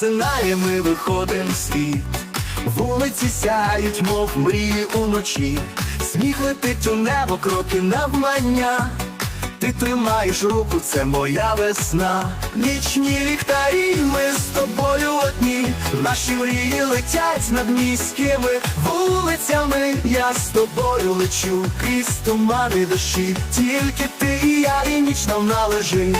засинає, ми виходим в світ. Вулиці сяють, мов мрії уночі. Сміх летить у небо, кроки навмання. Ти тримаєш руку, це моя весна. Нічні ліхтарі, ми з тобою одні. Наші мрії летять над міськими вулицями. Я з тобою лечу крізь тумани дощі. Тільки ти і я, і ніч нам належить.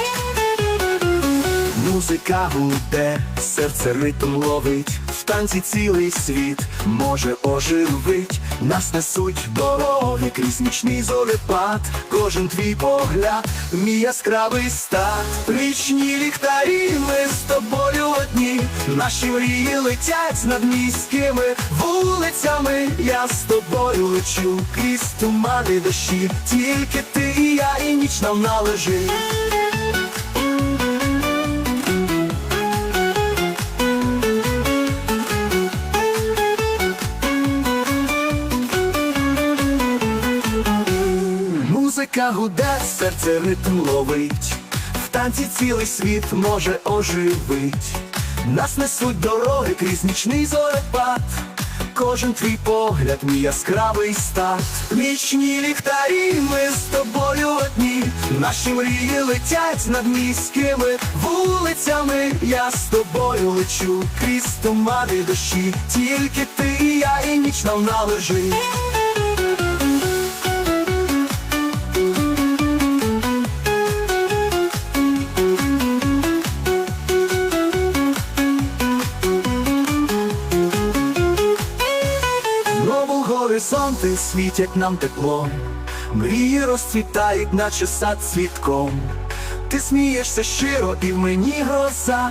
Музика гуде, серце ритм ловить, в танці цілий світ може оживить, нас несуть дороги крізь нічний зорепад, кожен твій погляд, мій яскравий стат. Річні ліхтарі, ми з тобою одні, наші мрії летять над міськими вулицями. Я з тобою лечу крізь тумани дощі, тільки ти і я, і ніч нам належить. Музика гуде, серце ритм ловить, в танці цілий світ може оживить. Нас несуть дороги крізь нічний зорепад. Кожен твій погляд, мій яскравий старт. Нічні ліхтарі, ми з тобою одні. Наші мрії летять над міськими вулицями. Я з тобою лечу крізь тумани дощі. Тільки ти і я, і ніч нам належить. Горизонти світять нам теплом, мрії розцвітають, наче сад цвітком. Ти смієшся щиро і в мені гроза.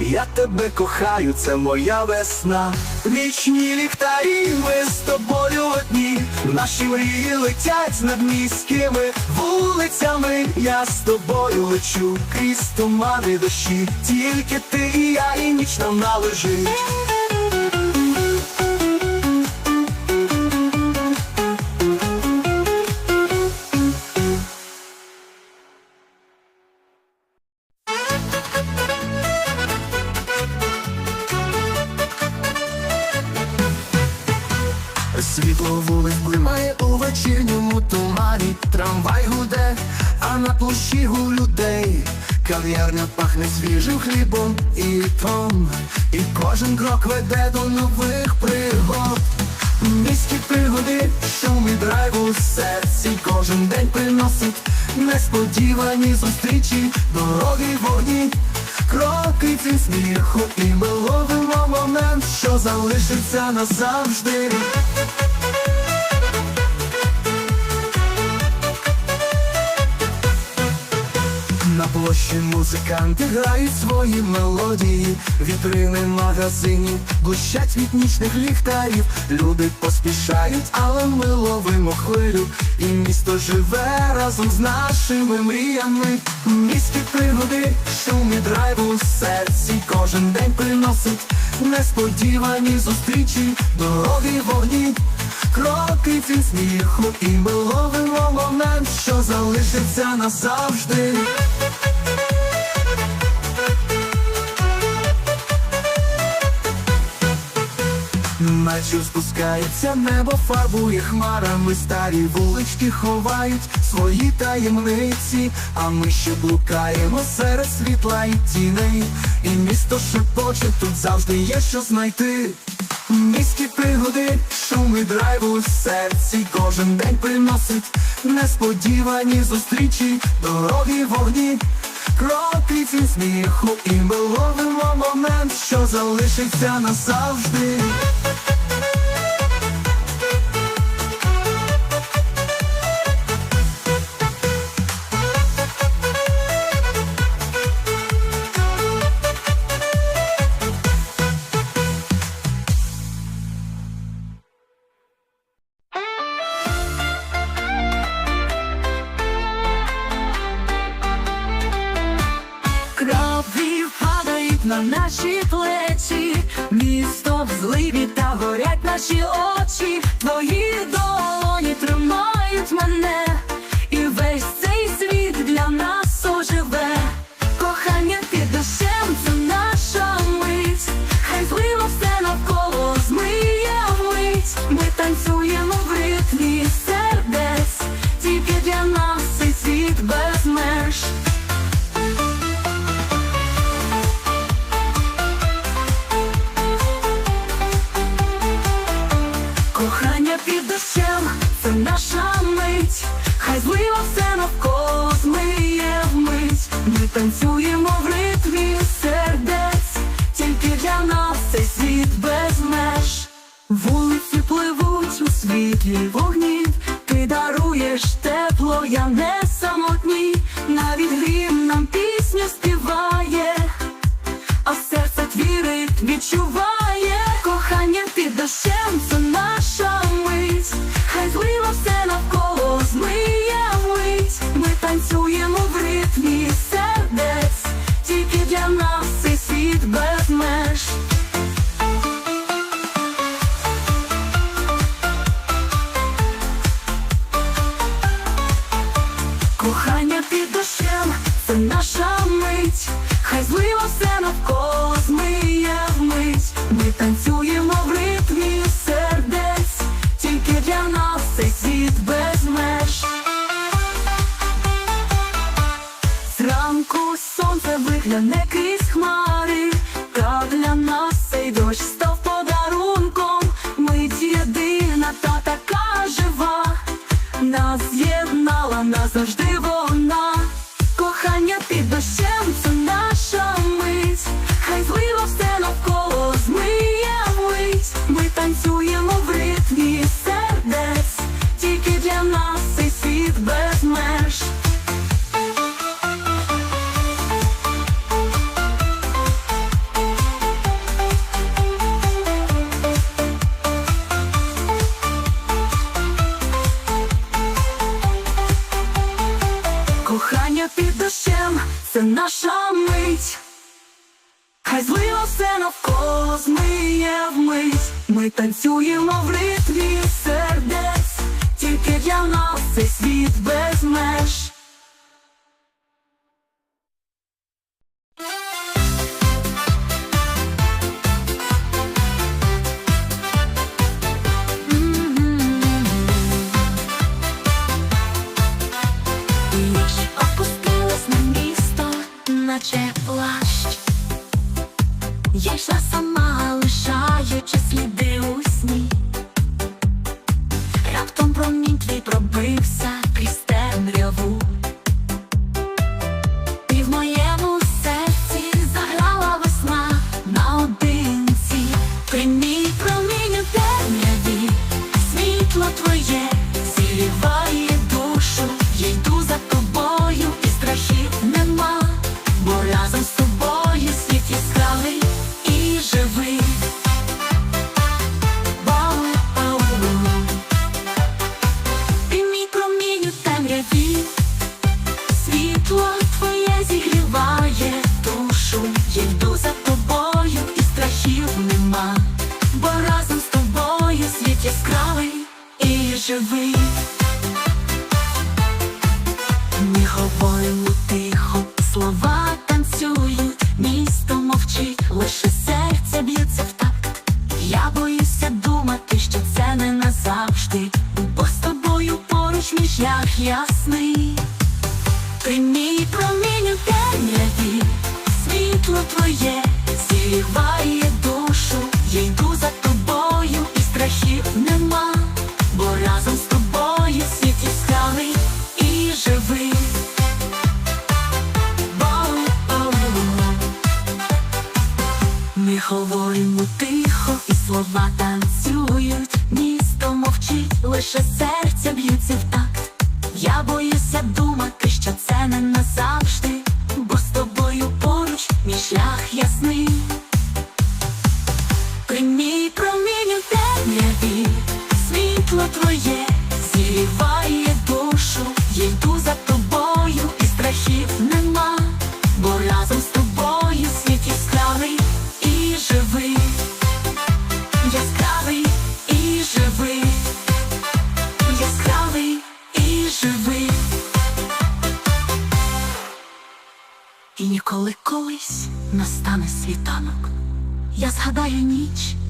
Я тебе кохаю, це моя весна. Вічні ліхтарі, ми з тобою одні. Наші мрії летять над міськими вулицями. Я з тобою лечу крізь тумани дощі. Тільки ти і я, і ніч нам належить. Світло вулиць блимає у вечірньому тумані, трамвай гуде, а на площі гу людей. Кав'ярня пахне свіжим хлібом і літом, і кожен крок веде до нових пригод. Міські пригоди, шум і драйв у серці, кожен день приносить несподівані зустрічі, дороги вогні, кроки ці сміху і ми ловимо момент, що залишиться назавжди. Площі музиканти грають свої мелодії, вітрини магазинів блищать від нічних ліхтарів. Люди поспішають, але ми ловимо хвилю, і місто живе разом з нашими мріями. Міські пригоди, шум і драйв у серці, кожен день приносить несподівані зустрічі, дороги вогні. Кроки ці сміху і ми ловимо момент, що залишиться назавжди. Наче спускається небо, фарбує хмарами, старі вулички ховають свої таємниці, а ми ще блукаємо серед світла і тіней, і місто шепоче, тут завжди є що знайти. Міські пригоди, шум і драйв у серці, кожен день приносить несподівані зустрічі, дороги вогні, кроки ці сміху, і ми ловимо момент, що залишиться назавжди. летить, хай злива все навколо змиє вмить. Ми танцюємо в ритмі сердець, тільки для нас цей світ без меж. Вулиці пливуть у світлі вогнів, ти даруєш тепло, я не. Хай злива все навколо змиє вмить, ми танцюємо в ритмі сердець, тільки для нас цей світ без меж.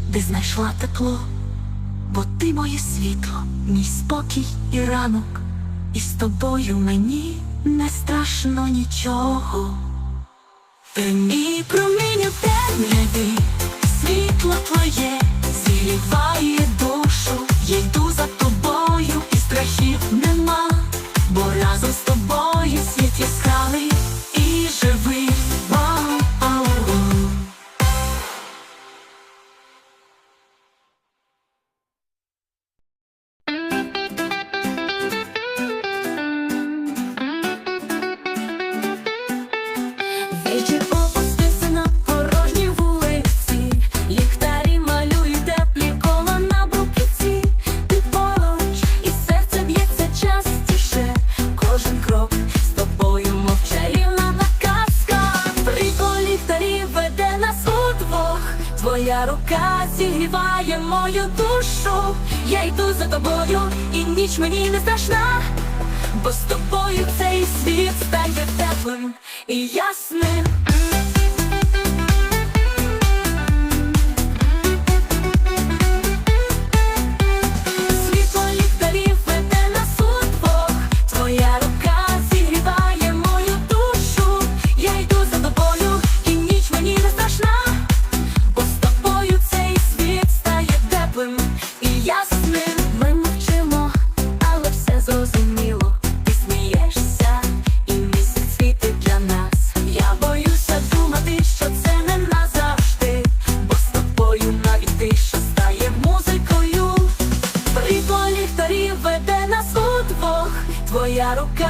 де знайшла тепло, бо ти моє світло, мій спокій і ранок, і з тобою мені не страшно нічого. Ти мій промінь у темряві, світло твоє зіліває душу, я йду за тобою, і страхів нема, бо разом з тобою світ яскравий і живий. Твоя рука зігріває мою душу. Я йду за тобою, і ніч мені не страшна, бо з тобою цей світ стає теплим і ясним.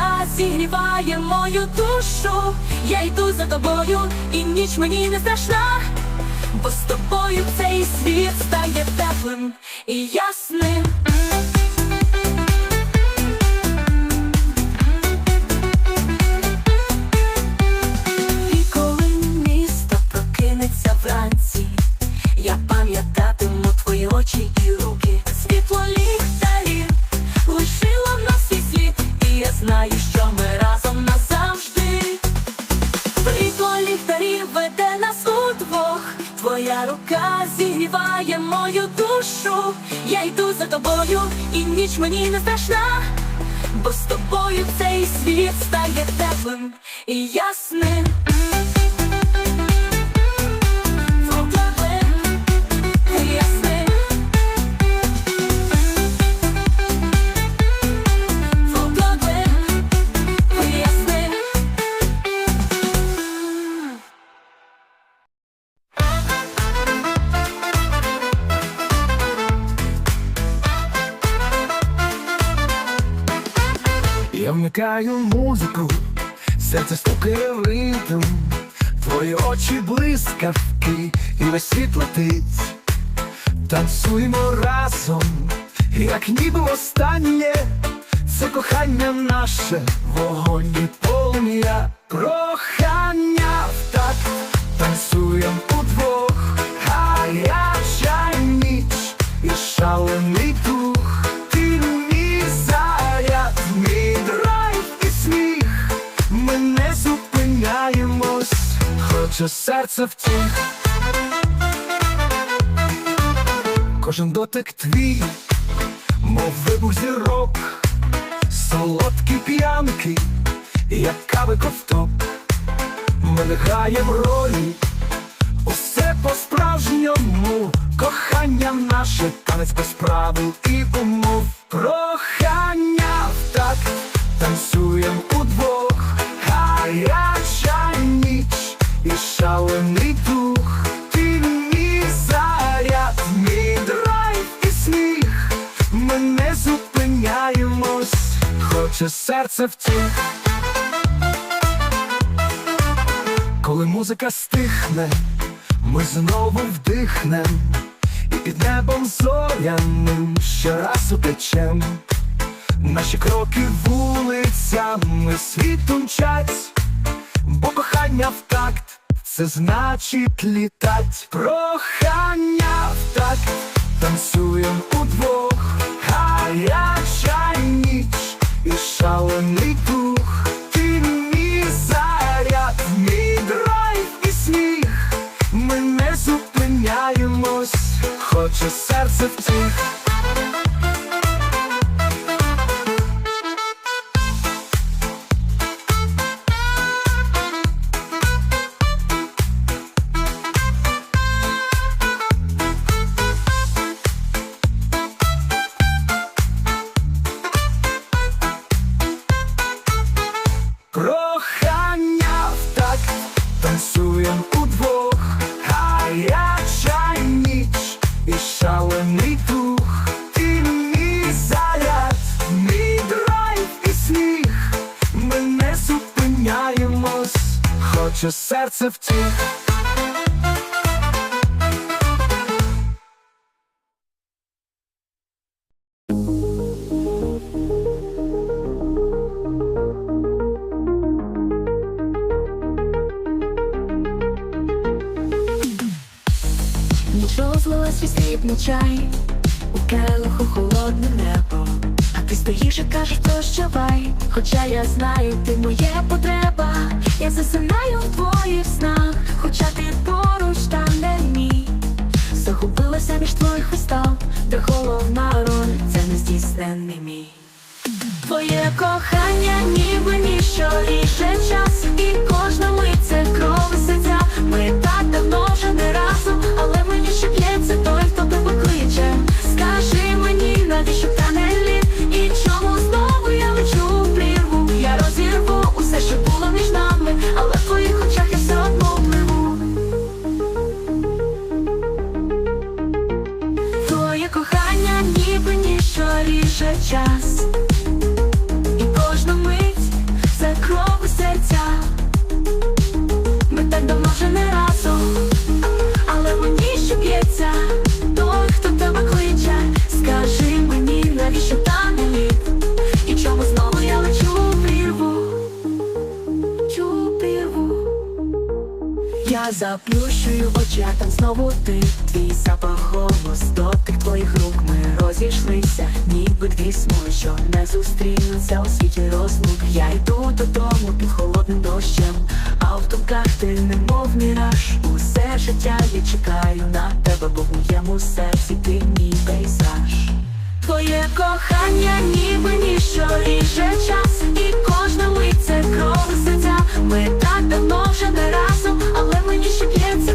Твоя зігріває мою душу. Я йду за тобою, і ніч мені не страшна. Бо з тобою цей світ стає теплим і ясним. І коли місто прокинеться вранці, я пам'ятатиму твої очі і руки, знаю, що ми разом назавжди. Світло ліхтарів веде нас удвох, твоя рука зігріває мою душу. Я йду за тобою, і ніч мені не страшна, бо з тобою цей світ стає теплим і ясним. Я музику, серце стукає в ритм, твої очі блискавки, і весь світ летить. танцюємо разом, як ніби останнє, це кохання наше, вогонь і полум'я, прохання хоче серце втіх. Кожен дотик твій, мов вибух зірок, солодкі п'янки, як кави ковток. Ми не граєм ролі, усе по-справжньому, кохання наше, танець без правил і умов, прохання так, танцюєм удвох, гаряча ніч і шалений дух, ти мій заряд, мій драйв і сміх, ми не зупиняємось, хоче серце втіх. Коли музика стихне, ми знову вдихнем, і під небом зоряним ще раз утечем. Наші кроки вулицями світу мчать, бо кохання в це значить літать. Прохання в такт, танцюєм удвох, гаряча ніч і шалений дух. Ти мій заряд, мій драйв і сміх. Ми не зупиняємось, хоче серце втіх. наче серце втіх. Розлилась свій срібний чай давай, хоча я знаю, ти моє потреба, я засинаю в твоїх снах, хоча ти поруч та не мій захопилася між твоїх вистав, де головна роль це не нездійснений мій. Твоє кохання, ніби ніщо ріше час, і кожна мить це кров. чекаю на тебе, бо в моєму серці ти мій пейзаж. Твоє кохання, ніби ніщо ріже час, і кожна лиця кров серця. Ми так давно вже не разом, але мені ще п'ється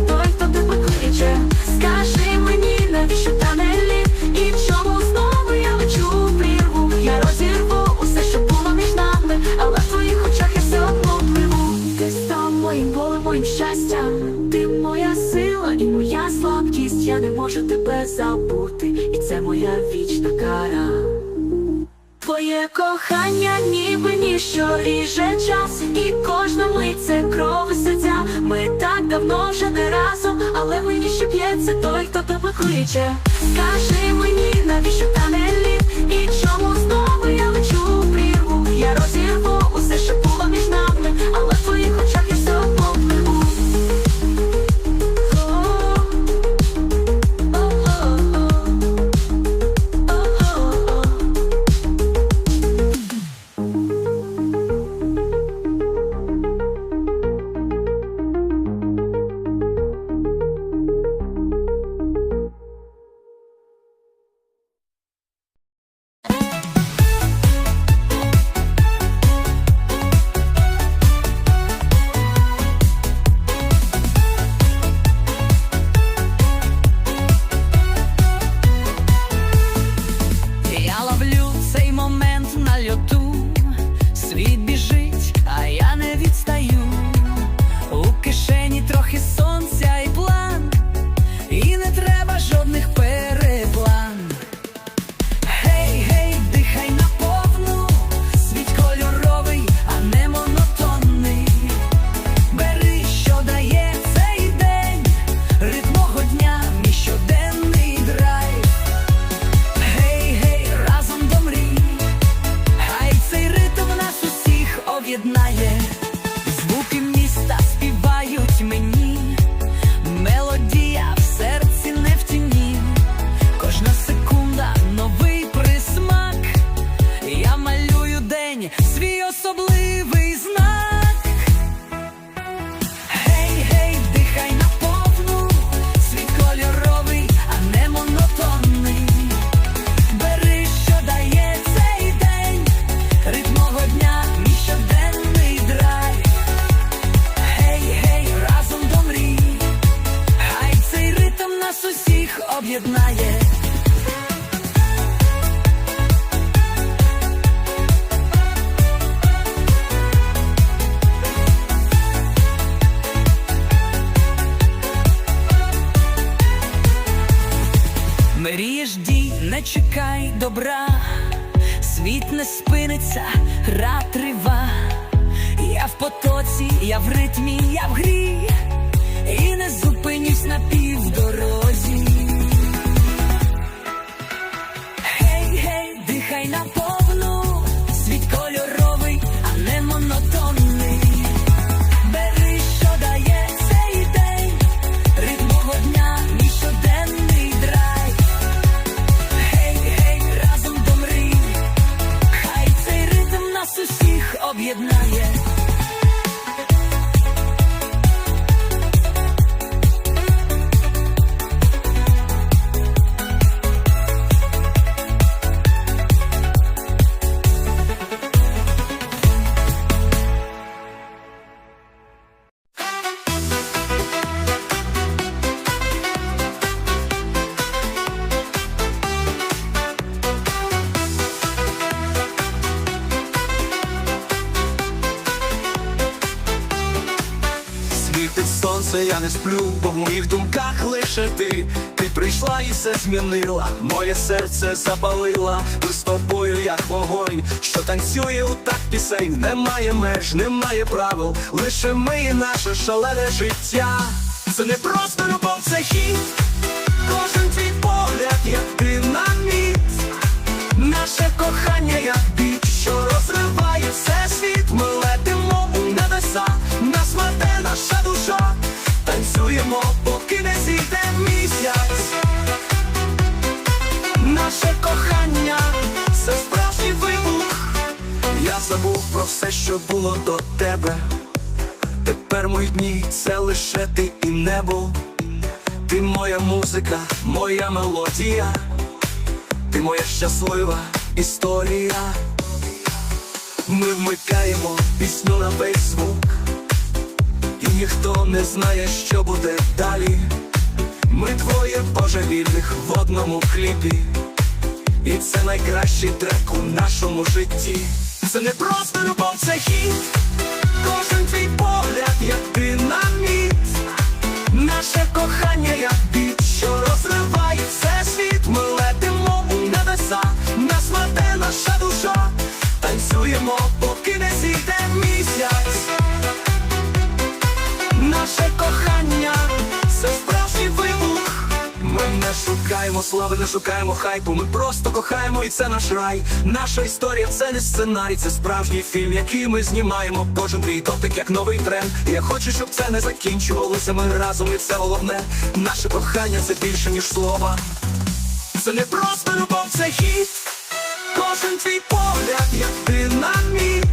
забути, і це моя вічна кара. Твоє кохання, ніби ніщо ріже час, і кожна лице крови кров серця. Ми так давно вже не разом, але мені ще п'ється той, хто тебе кличе. Скажи мені, навіщо та не літ? і чому знову я лечу в прірву, я розірву Мрієш дій, не чекай добра, світ не спиниться, гра трива, я в потоці, я в ритмі, я в грі, і не зупинюсь на півдорозі. Сплю, бо в моїх думках лише ти. Ти прийшла і все змінила, моє серце запалила. Ми з тобою, як вогонь, що танцює у так пісень. Немає меж, немає правил, лише ми і наше шалене життя. Це не просто любов, це хід. Кожен твій погляд, як динаміт. Наше кохання, як все, що було до тебе. Тепер мої дні це лише ти і небо. Ти моя музика, моя мелодія. Ти моя щаслива історія. Ми вмикаємо пісню на весь звук, і ніхто не знає, що буде далі. Ми двоє божевільних в одному кліпі, і це найкращий трек у нашому житті. Це не просто любов, це хід, Кожен твій погляд, як динаміт. Наше кохання, як шукаємо слави, не шукаємо хайпу. Ми просто кохаємо, і це наш рай. Наша історія це не сценарій, це справжній фільм, який ми знімаємо. Кожен твій дотик, як новий тренд. Я хочу, щоб це не закінчувалося. Ми разом, і це головне. Наше кохання це більше, ніж слова. Це не просто любов, це хіт. Кожен твій погляд, як динаміт.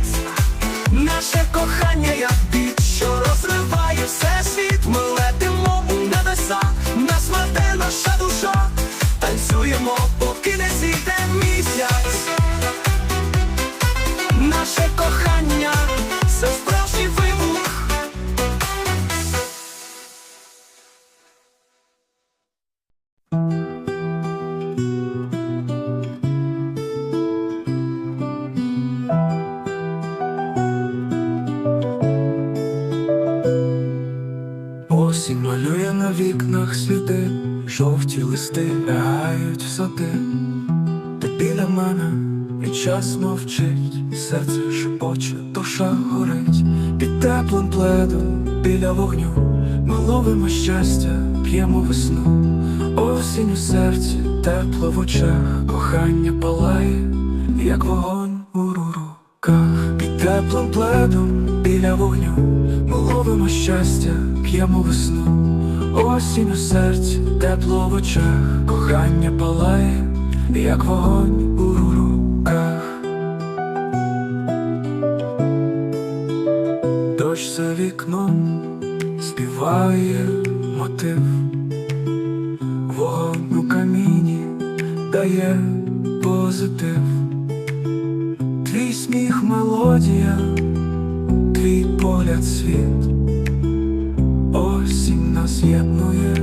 Наше кохання, як біт, вікнах сліди, жовті листи лягають в сади. Ти біля мене і час мовчить, серце шепоче, душа горить, під теплим пледом біля вогню. Ми ловимо щастя, п'ємо весну, осінь у серці, тепло в очах, кохання палає, як вогонь у руках, під теплим пледом біля вогню. Ми ловимо щастя, п'ємо весну, осінь у серці, тепло в очах, кохання палає, як вогонь у руках. Дощ за вікном співає мотив, вогонь у каміні дає позитив, твій сміх мелодія, твій погляд світ, нас єднує,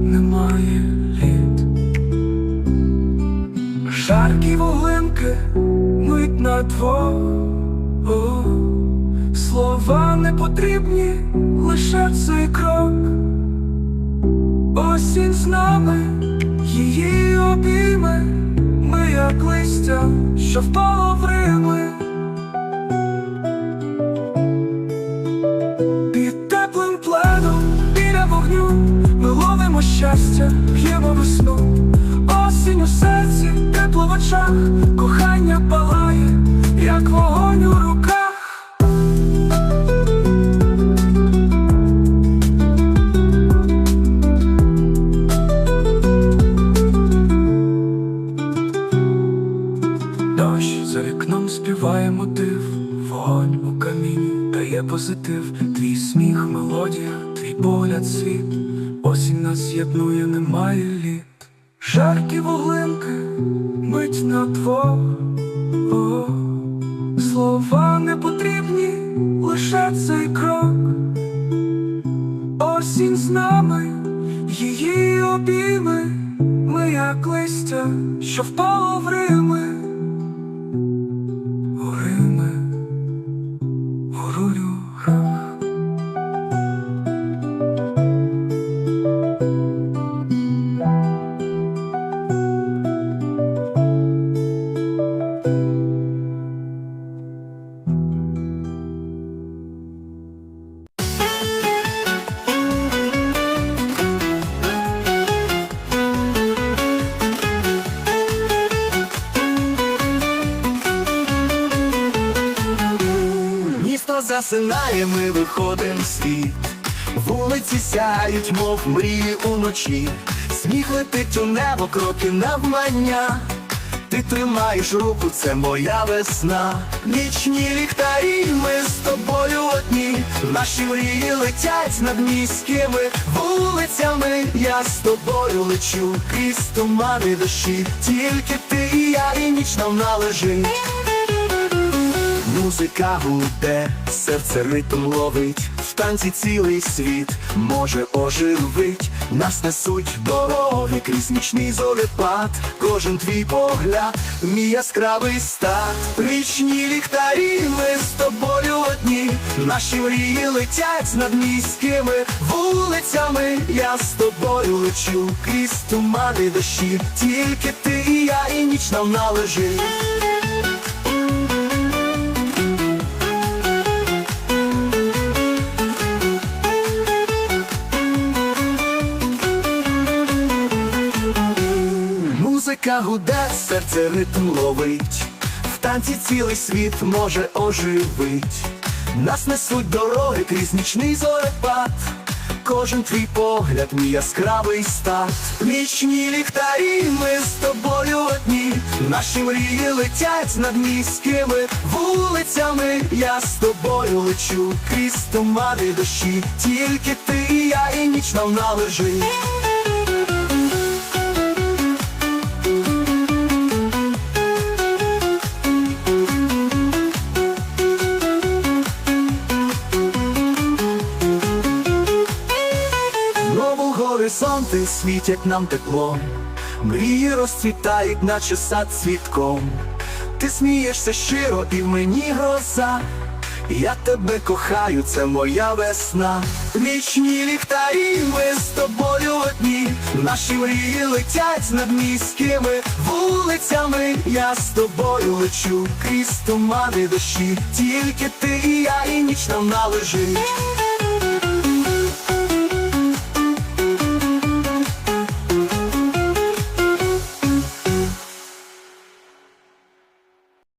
немає літ. Жаркі вуглинки мить на двох Слова не потрібні, лише цей крок. Осінь з нами, її обійми, ми як листя, що впало в рими. Щастя, п'ємо весну, осінь у серці, тепло в очах, кохання палає, як вогонь у руках. Засинає, ми виходим в світ. Вулиці сяють, мов мрії уночі. Сміх летить у небо, кроки навмання. Ти тримаєш руку, це моя весна. Нічні ліхтарі, ми з тобою одні. Наші мрії летять над міськими вулицями. Я з тобою лечу крізь тумани дощі. Тільки ти і я, і ніч нам належить. Музика гуде, серце ритм ловить, в танці цілий світ може оживить, нас несуть дороги крізь нічний зорепад, кожен твій погляд, мій яскравий стат. Річні ліхтарі, ми з тобою одні, наші мрії летять над міськими вулицями. Я з тобою лечу крізь тумани дощі, тільки ти і я, і ніч нам належить. Музика гуде, серце ритм ловить, в танці цілий світ може оживить. Нас несуть дороги крізь нічний зорепад. Кожен твій погляд, мій яскравий стат. Нічні ліхтарі, ми з тобою одні. Наші мрії летять над міськими вулицями. Я з тобою лечу крізь тумани дощі. Тільки ти і я, і ніч нам належить. Світять нам теплом, мрії розцвітають, наче сад цвітком. Ти смієшся щиро і в мені гроза. Я тебе кохаю, це моя весна. Нічні ліхтарі, ми з тобою одні. Наші мрії летять над міськими вулицями. Я з тобою лечу крізь тумани дощі. Тільки ти і я, і ніч нам належить.